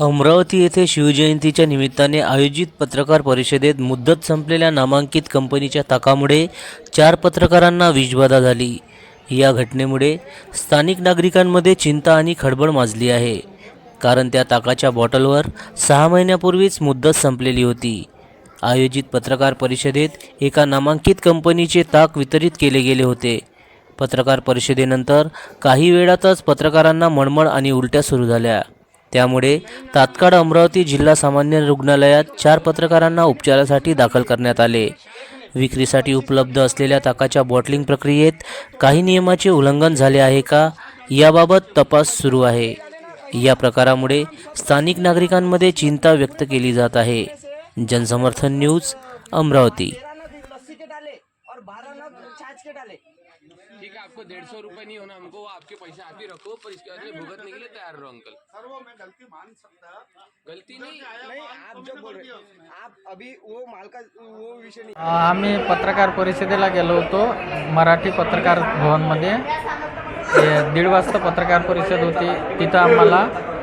अमरावती येथे शिवजयंतीच्या निमित्ताने आयोजित पत्रकार परिषदेत मुद्दत संपलेल्या नामांकित कंपनीच्या ताकामुळे चार पत्रकारांना विषबाधा झाली. या घटनेमुळे स्थानिक नागरिकांमध्ये चिंता आणि खळबळ माजली आहे. कारण त्या ताकाच्या बॉटलवर सहा महिन्यापूर्वीच मुद्दत संपलेली होती. आयोजित पत्रकार परिषदेत एका नामांकित कंपनीचे ताक वितरित केले गेले होते. पत्रकार परिषदेनंतर काही वेळातच पत्रकारांना मळमळ आणि उलट्या सुरू झाल्या. त्यामुळे तात्काळ अमरावती जिल्हा सामान्य रुग्णालयात चार पत्रकारांना उपचारासाठी दाखल करण्यात आले. विक्रीसाठी उपलब्ध असलेल्या ताकाच्या बॉटलिंग प्रक्रियेत काही नियमाचे उल्लंघन झाले आहे का याबाबत तपास सुरू आहे. या प्रकारामुळे स्थानिक नागरिकांमध्ये चिंता व्यक्त केली जात आहे. जनसमर्थन न्यूज अमरावती. छाछ के डाले। ठीक है आपको डेढ़ सौ रुपए नहीं होना हमको आपके पैसे आप ही रखो पर इसके बदले भुगतने के लिए तैयार रहो अंकल। सर वो मैं गलती मान सकता। गलती नहीं। नहीं आप जो बोल रहे आप अभी वो माल का वो विषय नहीं आम्ही पत्रकार परिषदेला गेलो होतो मराठी पत्रकार भवनमध्ये. ते दीड वाजता पत्रकार परिषद होती तिथं आम्हाला अ,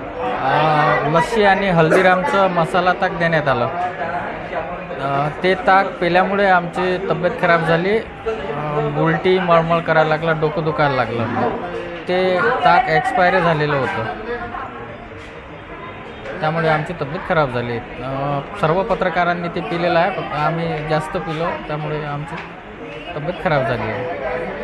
लस्सी आणि हल्दीरामचं मसाला ताक देण्यात आलं. ते ताक पेल्यामुळे आमची तब्येत खराब झाली. उलटी मळमळ करायला लागला डोकं दुखायला लागलं. ते ताक एक्सपायर झालेलं होतं. त्यामुळे आमची तब्येत खराब झाली. सर्व पत्रकारांनी ते पिलेलं आहे. आम्ही जास्त पिलो त्यामुळे आमची तब्येत खराब झाली आहे.